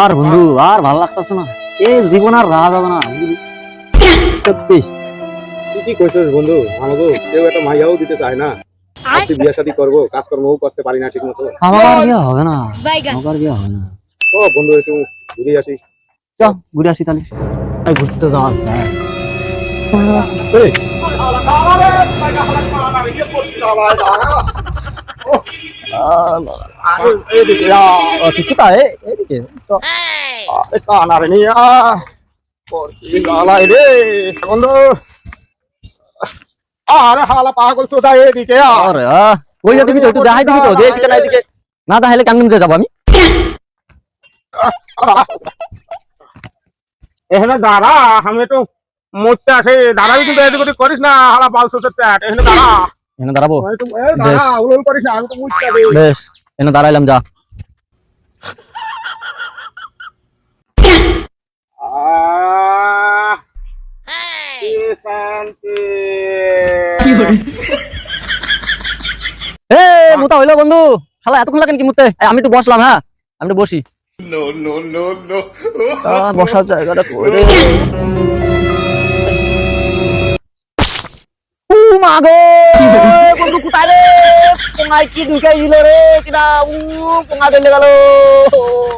আর বন্ধু আর ভালো লাগতেছে না। এ জীবন আর রাহা যাবে না সত্যি। তুই কি কইছিস বন্ধু? আমাকে কেউ একটা মাইয়াও দিতে চায় না। আজকে বিয়ে শাদী করব কাজকর্মও করতে পারি না ঠিক মতো আমার বিয়ে হবে না। আমার বিয়ে হবে না। তো বন্ধু একটু ঘুরে আসি। চ ঘুরে আসি তাহলে। এই ঘুরতে যাওয়া না দেখাইলে কেমন যাব আমি দাঁড়া, আমি একটু মরতে আসে দাঁড়াবি কিন্তু করিস না, হালা বাল সোসের চ্যাট, এখানে দাঁড়া। এখানে দাঁড়াবো। বেশ। এখানে দাঁড়াইলাম যা। এ মোটা হইল বন্ধু। শালা এতক্ষণ লাগেন কি মুতে? আমি একটু বসলাম হ্যাঁ? আমি একটু বসি। বসার জায়গাটা করে রে পোঙায় কি ঢুকাই দিল রে কিনা উ পোঙা চলে গেল।